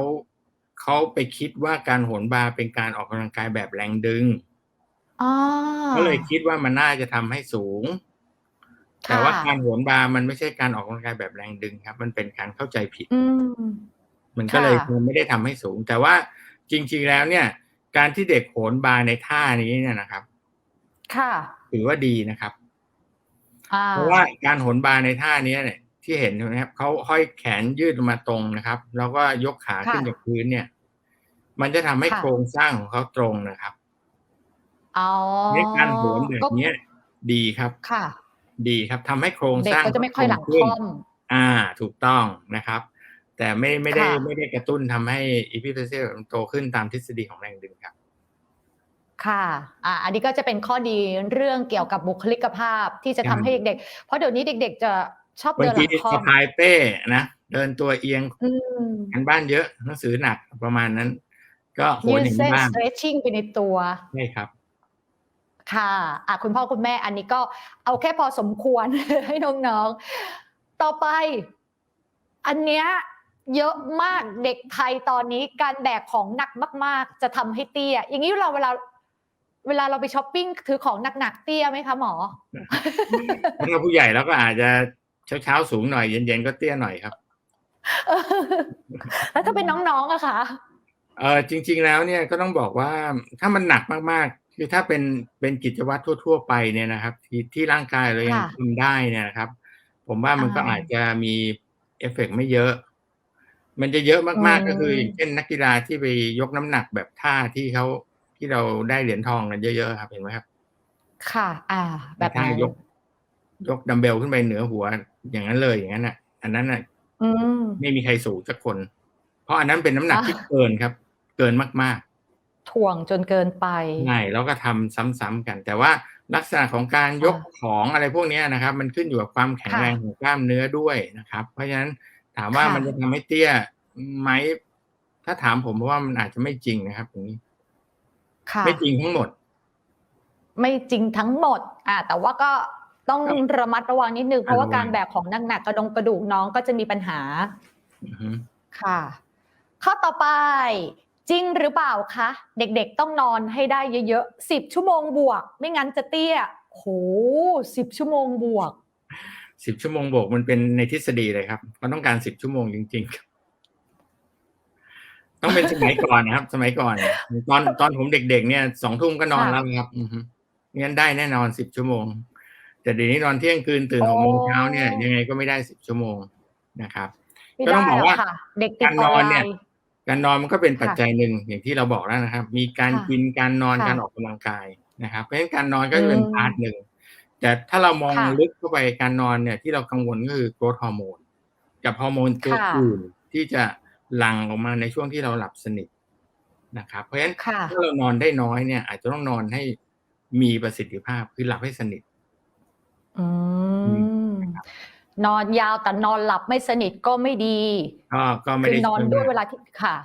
[SPEAKER 2] เขาไปคิดว่าการโหนบาร์เป็นการออกกำลังกายแบบแรงดึง
[SPEAKER 1] อ๋อ
[SPEAKER 2] ก็เลยคิดว่ามันน่าจะทำให้สูง
[SPEAKER 1] ค่ะ
[SPEAKER 2] แต่ว่าการโหนบาร์มันไม่ใช่การออกกำลังกายแบบแรงดึงครับ มันเป็นการเข้าใจผิด
[SPEAKER 1] อืม
[SPEAKER 2] มันก็เลย
[SPEAKER 1] ค่ะ
[SPEAKER 2] มันไม่ได้ทำให้สูง แต่ว่าจริง ๆแล้วเนี่ย การที่เด็กโหนบาร์ในท่านี้เนี่ยนะครับ
[SPEAKER 1] ค่ะ
[SPEAKER 2] ถือว่าดีนะครับ
[SPEAKER 1] อ่า
[SPEAKER 2] เพราะว่าการโหนบาร์ในท่านี้เนี่ย ที่เห็นนะครับเขาห้อยแขนยืดลงมาตรงนะครับ แล้วก็ยกขาขึ้นจากพื้นเนี่ย มันจะทำให้โครงสร้างของเขาตรงนะครับ
[SPEAKER 1] อ๋อ
[SPEAKER 2] ในการโหนแบบเนี้ยดีครับ
[SPEAKER 1] ค่ะ
[SPEAKER 2] ดีครับทำให้โครง
[SPEAKER 1] เด็
[SPEAKER 2] ส
[SPEAKER 1] ก
[SPEAKER 2] ร้าง
[SPEAKER 1] ก็จะไม่ค่อยหลัง
[SPEAKER 2] ขึ้น
[SPEAKER 1] ค่อม
[SPEAKER 2] อ่าถูกต้องนะครับ แต่ไม่ไม่ได้
[SPEAKER 1] ค่ะ
[SPEAKER 2] ไม่ได้กระตุ้นทำให้อีพิเฟเซลโตขึ้นตามทฤษฎีของแรงดึงครับ
[SPEAKER 1] ค่ะอ่าอันนี้ก็จะเป็นข้อดีเรื่องเกี่ยวกับบุคลิกภาพที่จะทำให้เด็กๆ เพราะเดี๋ยวนี้เด็ก ๆ จะชอบบา
[SPEAKER 2] ง
[SPEAKER 1] เดินห
[SPEAKER 2] ที
[SPEAKER 1] ลังค่อ
[SPEAKER 2] สะ
[SPEAKER 1] ม
[SPEAKER 2] พายเป้นะเดินตัวเอียง
[SPEAKER 1] อืม
[SPEAKER 2] กันบ้านเยอะหนังสือหนักประมาณนั้น ก็โห
[SPEAKER 1] ยื
[SPEAKER 2] น
[SPEAKER 1] ด
[SPEAKER 2] อย่าง
[SPEAKER 1] เส้
[SPEAKER 2] นี้
[SPEAKER 1] น
[SPEAKER 2] บ้าง
[SPEAKER 1] stretching ไปในตัว
[SPEAKER 2] ใช่ครับ
[SPEAKER 1] ค่ะอะคุณพ่อคุณแม่อันนี้ก็เอาแค่พอสมควรให้น้องๆ ต่อไป อันเนี้ยเยอะมากเด็กไทยตอนนี้การแบกของหนักมาก ๆ จะทำให้เตี้ย อย่างนี้เราเวลาเวลาเราไปช้อปปิ้งถือของหนักๆเตี้ยไหมคะหมอ
[SPEAKER 2] ถ้าผู้ใหญ่แล้วก็อาจจะเช้าเช้าๆสูงหน่อยเย็นๆก็เตี้ยหน่อยครับ
[SPEAKER 1] แล้วถ้าเป็นน้องๆอะคะ
[SPEAKER 2] เออจริง ๆ แล้วเนี่ยก็ต้องบอกว่าถ้ามันหนักมากๆ คือถ้าเป็นเป็นกิจวัตรทั่ว ๆ ไปเนี่ยนะครับที่ที่ร่างกายเรายัง
[SPEAKER 1] ค่ะ
[SPEAKER 2] ทำได้เนี่ยนะครับ ผมว่ามันก็
[SPEAKER 1] อ่า
[SPEAKER 2] อาจจะมีเอฟเฟกต์ไม่เยอะ มันจะเยอะมาก
[SPEAKER 1] อืม
[SPEAKER 2] ๆก็คืออย่างเช่นนักกีฬาที่ไปยกน้ำหนักแบบท่าที่เขาที่เราได้เหรียญทองกันเยอะๆครับเห็นไหมครับ
[SPEAKER 1] ค่ะ อ่า แบบ
[SPEAKER 2] ท่า
[SPEAKER 1] นั้น
[SPEAKER 2] ยก ยกดัมเบลขึ้นไปเหนือหัวอย่างนั้นเลยอย่างนั้นอะ อันนั้นอะ
[SPEAKER 1] อืม
[SPEAKER 2] ไม่มีใครสูงสักคน เพราะอันนั้นเป็นน้ำหนัก
[SPEAKER 1] อ่า
[SPEAKER 2] ที่เกินครับ เกินมากๆ
[SPEAKER 1] ถ่วงจนเกินไป
[SPEAKER 2] ใช่แล้วก็ทำซ้ำๆกัน แต่ว่าลักษณะของการยกของอะไรพวกเนี้ยนะครับ มันขึ้นอยู่กับความแข็งแรงของกล้ามเนื้อด้วยนะครับ เพราะฉะนั้นถามว่า
[SPEAKER 1] ค่ะ
[SPEAKER 2] มันจะทำให้เตี้ยไหมถ้าถามผมเพราะว่ามันอาจจะไม่จริงนะครับตรงนี้
[SPEAKER 1] ค่ะ
[SPEAKER 2] ไม่จริงทั้งหมด
[SPEAKER 1] ไม่จริงทั้งหมด อ่า แต่ว่าก็ต้อง
[SPEAKER 2] ครับ
[SPEAKER 1] ระมัดระวังนิดนึงเพราะว่า
[SPEAKER 2] ระวัง
[SPEAKER 1] การแบกของหนักๆกระดงกระดูกน้องก็จะมีปัญหา
[SPEAKER 2] อือฮึ
[SPEAKER 1] ค่ะ ข้อต่อไป จริงหรือเปล่าคะ เด็กๆต้องนอนให้ได้เยอะๆสิบชั่วโมงบวก ไม่งั้นจะเตี้ยโหสิบชั่วโมงบวก
[SPEAKER 2] สิบชั่วโมงโบวกมันเป็นในทฤษฎีเลยครับ มันต้องการสิบชั่วโมงจริงๆครับต้องเป็นสมัยก่อนนะครับ สมัยก่อน ตอนตอนผมเด็ก ๆ เนี่ยสองทุ่มก็นอน
[SPEAKER 1] ค่ะ
[SPEAKER 2] แล้วครับอือฮึงั้นได้แน่นอนสิบชั่วโมง แต่เดี๋ยวนี้นอนเที่ยงคืนตื่นหกโมงเช้าเนี่ย ยังไงก็ไม่ได้สิบชั่วโมงนะครับ
[SPEAKER 1] ไม่
[SPEAKER 2] ก็ต้
[SPEAKER 1] ได้
[SPEAKER 2] องบอก
[SPEAKER 1] หรอก
[SPEAKER 2] ว่า
[SPEAKER 1] ค่ะเด็กติด
[SPEAKER 2] การ
[SPEAKER 1] อนอน
[SPEAKER 2] อน
[SPEAKER 1] ไล
[SPEAKER 2] เนี่ย
[SPEAKER 1] น์
[SPEAKER 2] การนอนมันก็เป็นปัจ
[SPEAKER 1] ค่ะ
[SPEAKER 2] จัยหนึ่งอย่างที่เราบอกแล้วนะครับ มีการ
[SPEAKER 1] ค่ะ
[SPEAKER 2] กินการนอน
[SPEAKER 1] ค่ะ
[SPEAKER 2] การออกกำลังกายนะครับเพราะฉะนั้นการนอนก็จะเป็น
[SPEAKER 1] อืม
[SPEAKER 2] พาร์ทหนึ่งแต่ถ้าเรามอง
[SPEAKER 1] ค่ะ
[SPEAKER 2] ลึกเข้าไปการนอนเนี่ยที่เรากังวลก็คือโกรทฮอร์โมนกับฮอร์โมนตัว
[SPEAKER 1] ค่ะ
[SPEAKER 2] อื่นที่จะหลั่งออกมาในช่วงที่เราหลับสนิทนะครับเพราะฉะนั้น
[SPEAKER 1] ค่ะ
[SPEAKER 2] ถ้าเรานอนได้น้อยเนี่ย อาจจะต้องนอนให้มีประสิทธิภาพคือหลับให้สนิท
[SPEAKER 1] อืม นอนยาวแต่นอนหลับไม่สนิทก็ไม่ดี
[SPEAKER 2] ก็ก็ไม่
[SPEAKER 1] คือ
[SPEAKER 2] ได้
[SPEAKER 1] นอน
[SPEAKER 2] ช่
[SPEAKER 1] ด้วย
[SPEAKER 2] มาก
[SPEAKER 1] เวลาที่ค่ะ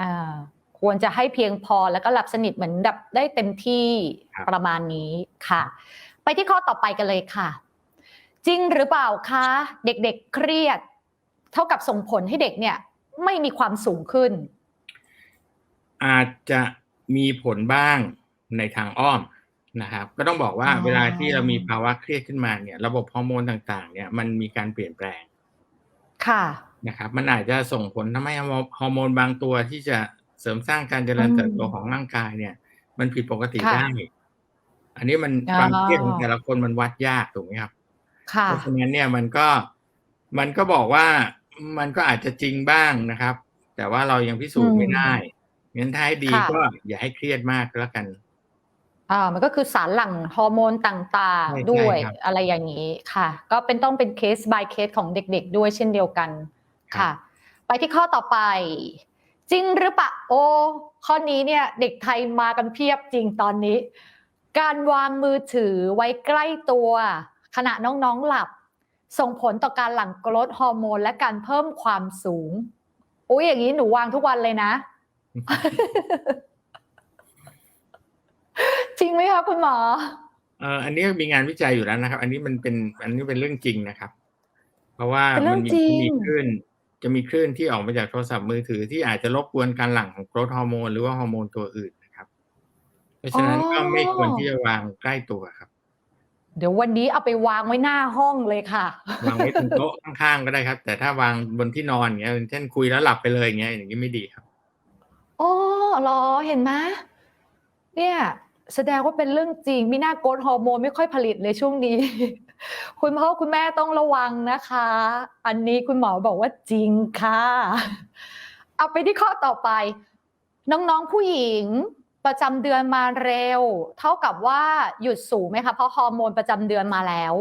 [SPEAKER 1] อ่าควรจะให้เพียงพอแล้วก็หลับสนิทเหมือนดับได้เต็มที่ประมาณนี้ค่ะ ไปที่ข้อต่อไปกันเลยค่ะ จริงหรือเปล่าคะเด็กๆเครียด เท่ากับส่งผลให้เด็กเนี่ย ไม่มีความสูงขึ้น
[SPEAKER 2] อาจจะมีผลบ้างในทางอ้อม นะครับ ก็ต้องบอกว่า
[SPEAKER 1] อ๋อ
[SPEAKER 2] เวลาที่เรามีภาวะเครียดขึ้นมาเนี่ย ระบบฮอร์โมนต่างๆ เนี่ยมันมีการเปลี่ยนแปลง
[SPEAKER 1] ค่ะ
[SPEAKER 2] นะครับ มันอาจจะส่งผลทำให้ฮอร์โมนบางตัวที่จะเสริมสร้างการเจริญ
[SPEAKER 1] อืม
[SPEAKER 2] เติบโตของร่างกายเนี่ย มันผิดปกติ
[SPEAKER 1] ค่ะ
[SPEAKER 2] ได้ อันนี้มัน
[SPEAKER 1] อ๋อ
[SPEAKER 2] ความเครียดของแต่ละคนมันวัดยากถูกไหมครับ
[SPEAKER 1] ค่ะ
[SPEAKER 2] เพราะฉะนั้นเนี่ยมันก็มันก็บอกว่ามันก็อาจจะจริงบ้างนะครับ แต่ว่าเรายังพิสูจน์ไม่ได้งั้นถ้าให้ดี
[SPEAKER 1] ค่ะ
[SPEAKER 2] ก็อย่าให้เครียดมากก็แล้วกัน
[SPEAKER 1] อ่ามันก็คือสารหลั่งฮอร์โมนต่าง
[SPEAKER 2] ใช่
[SPEAKER 1] ๆ ด้วย
[SPEAKER 2] ใช่ครับ
[SPEAKER 1] อะไรอย่างนี้ค่ะ ก็เป็นต้องเป็นเคส by เคสของเด็กๆ ด้วยเช่นเดียวกัน
[SPEAKER 2] ครับ
[SPEAKER 1] ค่ะ ไปที่ข้อต่อไป จริงหรือเปล่าโอ้ข้อนี้เนี่ยเด็กไทยมากันเพียบจริงตอนนี้ การวางมือถือไว้ใกล้ตัว ขณะน้องๆหลับ ส่งผลต่อการหลั่งโกรทฮอร์โมนและการเพิ่มความสูงอุ้ยอย่างนี้หนูวางทุกวันเลยนะ จริงไหมคะคุณหมอ
[SPEAKER 2] เอ่ออันนี้มีงานวิจัยอยู่แล้วนะครับ อันนี้มันเป็นอันนี้เป็นเรื่องจริงนะครับ เพราะว่า
[SPEAKER 1] เป็นเรื่
[SPEAKER 2] มั
[SPEAKER 1] อง
[SPEAKER 2] มี
[SPEAKER 1] จริง
[SPEAKER 2] มีคลื่นจะมีคลื่นที่ออกมาจากโทรศัพท์มือถือที่อาจจะรบกวนการหลั่งของโกรทฮอร์โมนหรือว่าฮอร์โมนตัวอื่นนะครับ เพราะฉะนั้นก็ไม่ควรที่จะวางใกล้ตัวครับ
[SPEAKER 1] เดี๋ยววันนี้เอาไปวางไว้หน้าห้องเลยค่ะ
[SPEAKER 2] วางไว้ตรงโต๊ะข้างๆก็ได้ครับ แต่ถ้าวางบนที่นอนอย่างเงี้ยเช่นคุยแล้วหลับไปเลยอย่างเงี้ยอย่างนี้ไม่ดีครับ
[SPEAKER 1] โอ้เหรอเห็นไหมเนี่ย แสดงว่าเป็นเรื่องจริง มีหน้าโกรทฮอร์โมนไม่ค่อยผลิตเลยช่วงนี้ คุณพ่อคุณแม่ต้องระวังนะคะ อันนี้คุณหมอบอกว่าจริงค่ะ เอาไปที่ข้อต่อไป น้องๆผู้หญิงประจำเดือนมาเร็ว เท่ากับว่าหยุดสูงไหมคะเพราะฮอร์โมนประจำเดือนมาแล้ว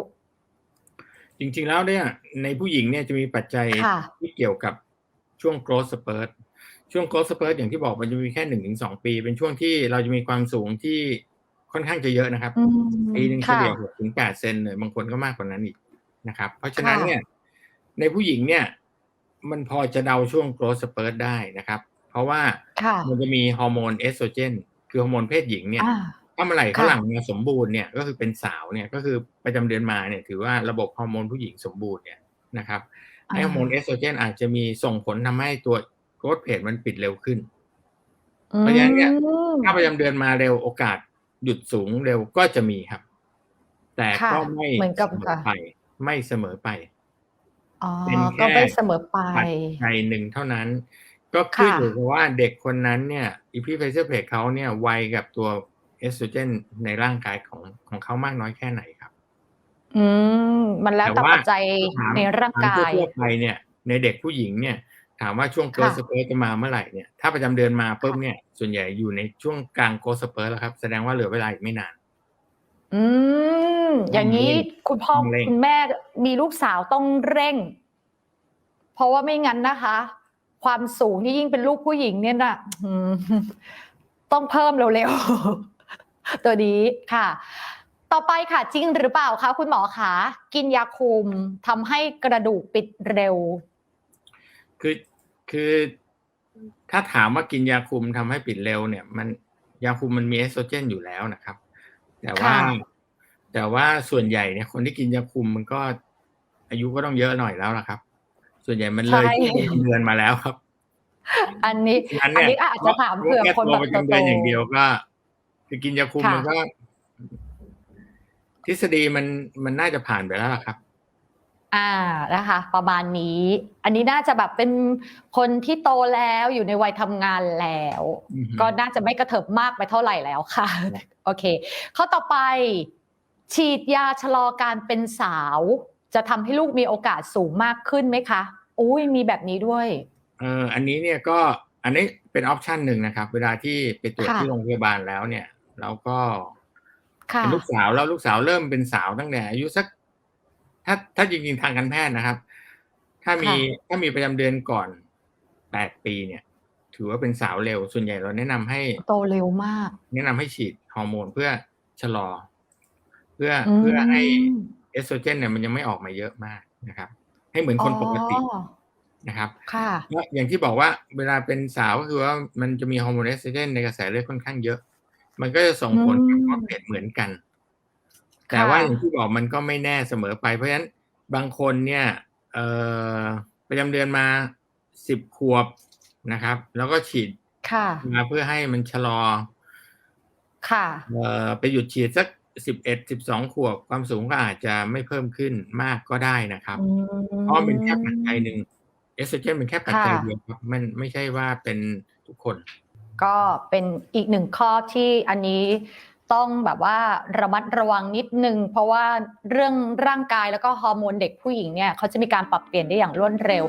[SPEAKER 2] จริงๆแล้วเนี่ยในผู้หญิงเนี่ยจะมีปัจจัย
[SPEAKER 1] ค่ะ
[SPEAKER 2] ที่เกี่ยวกับช่วง growth spurt ช่วง growth spurt อย่างที่บอกมันจะมีแค่หนึ่งถึงสองปี เป็นช่วงที่เราจะมีความสูงที่ค่อนข้างจะเยอะนะครับ
[SPEAKER 1] อืม
[SPEAKER 2] ปีหนึ่งเฉ
[SPEAKER 1] ค่ะ
[SPEAKER 2] ลี่ยหกถึงแปดเซนเลยบางคนก็มากกว่านั้นอีกนะครับ เพราะฉะนั้น
[SPEAKER 1] ค่ะ
[SPEAKER 2] เนี่ย ในผู้หญิงเนี่ย มันพอจะเดาช่วง growth spurt ได้นะครับ เพราะว่า
[SPEAKER 1] ค่ะ
[SPEAKER 2] มันจะมีฮอร์โมนเอสโตรเจนคือฮอร์โมนเพศหญิงเนี่ย
[SPEAKER 1] อ่า
[SPEAKER 2] ถ้าเมื่อไหร่
[SPEAKER 1] ค่ะ
[SPEAKER 2] เขาหลั่งมาสมบูรณ์เนี่ยก็คือเป็นสาวเนี่ยก็คือประจำเดือนมาเนี่ย ถือว่าระบบฮอร์โมนผู้หญิงสมบูรณ์เนี่ยนะครับไอฮอร์โมนเอสโตรเจนอาจจะมีส่งผลทำให้ตัว โกรทเพจมันปิดเร็วขึ้น เพราะฉะนั้นเนี่ย
[SPEAKER 1] อืม
[SPEAKER 2] ถ้าประจำเดือนมาเร็วโอกาสหยุดสูงเร็วก็จะมีครับ แต่
[SPEAKER 1] ค่ะ
[SPEAKER 2] ก็ไม่
[SPEAKER 1] เหมือนกับ
[SPEAKER 2] เสมอ
[SPEAKER 1] ค่ะ
[SPEAKER 2] ไปไม่เสมอไป
[SPEAKER 1] อ๋อ
[SPEAKER 2] เป็นแค่
[SPEAKER 1] ก็ไม่เสมอไป
[SPEAKER 2] ปัจจัยหนึ่งเท่านั้น ก็ขึ้น
[SPEAKER 1] ค่ะ
[SPEAKER 2] อยู่กับว่าเด็กคนนั้นเนี่ยอีพีไฟเซอร์เพจเขาเนี่ยไวกับตัวเอสโตรเจนในร่างกายของของเขามากน้อยแค่ไหนครับ
[SPEAKER 1] อืม มันแล้วแต่
[SPEAKER 2] แต่ว่า
[SPEAKER 1] ปัจจัย
[SPEAKER 2] ถาม
[SPEAKER 1] ในร่างกาย
[SPEAKER 2] ถมทั่วๆไปเนี่ย ในเด็กผู้หญิงเนี่ย ถามว่าช่วงโกล
[SPEAKER 1] ค่ะ
[SPEAKER 2] สเปิร์จะมาเมื่อไหร่เนี่ยถ้าประจำเดือนมาปุ๊บเนี่ยส่วนใหญ่อยู่ในช่วงกลางโกลสเปิร์แล้วครับ แสดงว่าเหลือเวลาอีกไม่นาน
[SPEAKER 1] อืมอย่างนี้
[SPEAKER 2] ต้องเร่ง
[SPEAKER 1] คุณพ่อ
[SPEAKER 2] ต้องเร่ง
[SPEAKER 1] คุณแม่มีลูกสาวต้องเร่ง เพราะว่าไม่งั้นนะคะ ความสูงที่ยิ่งเป็นลูกผู้หญิงเนี่ยนะอืมต้องเพิ่มเร็วๆตัวนี้ค่ะ ต่อไปค่ะจริงหรือเปล่าคะคุณหมอคะกินยาคุมทำให้กระดูกปิดเร็ว
[SPEAKER 2] คือคือถ้าถามว่ากินยาคุมทำให้ปิดเร็วเนี่ยมันยาคุมมันมีเอสโตรเจนอยู่แล้วนะครับ แต่ว่า
[SPEAKER 1] ค่ะ
[SPEAKER 2] แต่ว่าส่วนใหญ่เนี่ยคนที่กินยาคุมมันก็อายุก็ต้องเยอะหน่อยแล้วล่ะครับ ส่วนใหญ่มันเลย
[SPEAKER 1] ใช่
[SPEAKER 2] ที่ประจำเดือนมาแล้วครับ
[SPEAKER 1] อันนี้
[SPEAKER 2] ฉะ
[SPEAKER 1] อันนี้อาจจะถามเผื่อคนแบบ
[SPEAKER 2] ประจำเดือนอย่างเดียวก็คือกินยาคุม
[SPEAKER 1] ค่ะ
[SPEAKER 2] มันก็ทฤษฎีมันมันน่าจะผ่านไปแล้วล่ะครับ
[SPEAKER 1] อ่านะคะประมาณนี้ อันนี้น่าจะแบบเป็นคนที่โตแล้วอยู่ในวัยทำงานแล้ว
[SPEAKER 2] อือฮึ
[SPEAKER 1] ก็น่าจะไม่กระเถิบมากไปเท่าไหร่แล้วค่ะ โอเค ข้อต่อไป ฉีดยาชะลอการเป็นสาว จะทำให้ลูกมีโอกาสสูงมากขึ้นไหมคะอุ้ยมีแบบนี้ด้วย
[SPEAKER 2] เอออันนี้เนี่ยก็อันนี้เป็นออปชันหนึ่งนะครับ เวลาที่ไปตรวจ
[SPEAKER 1] ค่ะ
[SPEAKER 2] ที่โรงพยาบาลแล้วเนี่ย แล้วก็
[SPEAKER 1] ค่ะ
[SPEAKER 2] เป็นลูกสาวแล้วลูกสาวเริ่มเป็นสาวตั้งแต่อายุสัก ถ้าถ้าจริงๆทางการแพทย์นะครับ ถ้ามีถ้ามีประจำเดือนก่อนแปดปีเนี่ย ถือว่าเป็นสาวเร็ว ส่วนใหญ่เราแนะนำให้
[SPEAKER 1] โตเร็วมาก
[SPEAKER 2] แนะนำให้ฉีดฮอร์โมนเพื่อชะลอ เพื่อ
[SPEAKER 1] ม
[SPEAKER 2] เพื่อให้เอสโตรเจนเนี่ยมันยังไม่ออกมาเยอะมากนะครับ ให้เหมือนคนปกติ
[SPEAKER 1] อ๋อ
[SPEAKER 2] นะครับ
[SPEAKER 1] ค่ะ
[SPEAKER 2] แล้วอย่างที่บอกว่าเวลาเป็นสาวก็คือว่ามันจะมีฮอร์โมนเอสโตรเจนในกระแสเลือดค่อนข้างเยอะ มันก็จะส่งผลกับ
[SPEAKER 1] อืม
[SPEAKER 2] ครอบเพศเหมือนกัน แต่
[SPEAKER 1] ค่ะ
[SPEAKER 2] ว่าอย่างที่บอกมันก็ไม่แน่เสมอไป เพราะฉะนั้นบางคนเนี่ยเอ่อประจำเดือนมาสิบขวบนะครับ แล้วก็ฉีด
[SPEAKER 1] ค่ะ
[SPEAKER 2] มาเพื่อให้มันชะลอ
[SPEAKER 1] ค่ะ
[SPEAKER 2] เอ่อไปหยุดฉีดสักสิบเอ็ดสิบสองขวบความสูงก็อาจจะไม่เพิ่มขึ้นมากก็ได้นะครับ
[SPEAKER 1] อืม
[SPEAKER 2] เพราะมันเป็นแค่ปัจจัยหนึ่งเอสโตรเจนเป็นแค่ปัจจัย
[SPEAKER 1] ค่ะ
[SPEAKER 2] เดียวครับมันไม่ใช่ว่าเป็นทุกคน
[SPEAKER 1] ก็เป็นอีกหนึ่งข้อที่อันนี้ ต้องแบบว่าระมัดระวังนิดนึง เพราะว่าเรื่องร่างกายแล้วก็ฮอร์โมนเด็กผู้หญิงเนี่ยเขาจะมีการปรับเปลี่ยนได้อย่างรวดเร็ว